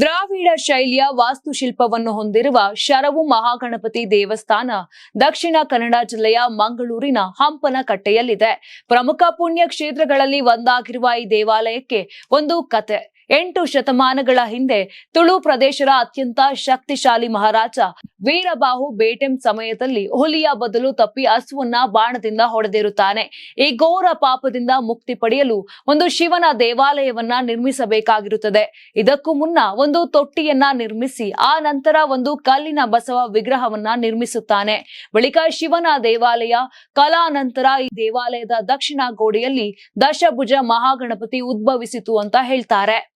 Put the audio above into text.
ದ್ರಾವಿಡ ಶೈಲಿಯ ವಾಸ್ತುಶಿಲ್ಪವನ್ನು ಹೊಂದಿರುವ ಶರವು ಮಹಾಗಣಪತಿ ದೇವಸ್ಥಾನ, ದಕ್ಷಿಣ ಕನ್ನಡ ಜಿಲ್ಲೆಯ ಮಂಗಳೂರಿನ ಹಂಪನಕಟ್ಟೆಯಲ್ಲಿದೆ. ಪ್ರಮುಖ ಪುಣ್ಯ ಕ್ಷೇತ್ರಗಳಲ್ಲಿ ಒಂದಾಗಿರುವ ಈ ದೇವಾಲಯಕ್ಕೆ ಒಂದು ಕತೆ. ಎಂಟು ಶತಮಾನಗಳ ಹಿಂದೆ ತುಳು ಪ್ರದೇಶದ ಅತ್ಯಂತ ಶಕ್ತಿಶಾಲಿ ಮಹಾರಾಜ ವೀರಬಾಹು ಬೇಟೆಂ ಸಮಯದಲ್ಲಿ ಹುಲಿಯ ಬದಲು ತಪ್ಪಿ ಹಸುವನ್ನ ಬಾಣದಿಂದ ಹೊಡೆದಿರುತ್ತಾನೆ. ಈ ಘೋರ ಪಾಪದಿಂದ ಮುಕ್ತಿ ಪಡೆಯಲು ಒಂದು ಶಿವನ ದೇವಾಲಯವನ್ನ ನಿರ್ಮಿಸಬೇಕಾಗಿರುತ್ತದೆ. ಇದಕ್ಕೂ ಮುನ್ನ ಒಂದು ತೊಟ್ಟಿಯನ್ನ ನಿರ್ಮಿಸಿ ಆ ನಂತರ ಒಂದು ಕಲ್ಲಿನ ಬಸವ ವಿಗ್ರಹವನ್ನ ನಿರ್ಮಿಸುತ್ತಾನೆ. ಬಳಿಕ ಶಿವನ ದೇವಾಲಯ ಕಲಾನಂತರ ಈ ದೇವಾಲಯದ ದಕ್ಷಿಣ ಗೋಡೆಯಲ್ಲಿ ದಶಭುಜ ಮಹಾಗಣಪತಿ ಉದ್ಭವಿಸಿತು ಅಂತ ಹೇಳ್ತಾರೆ.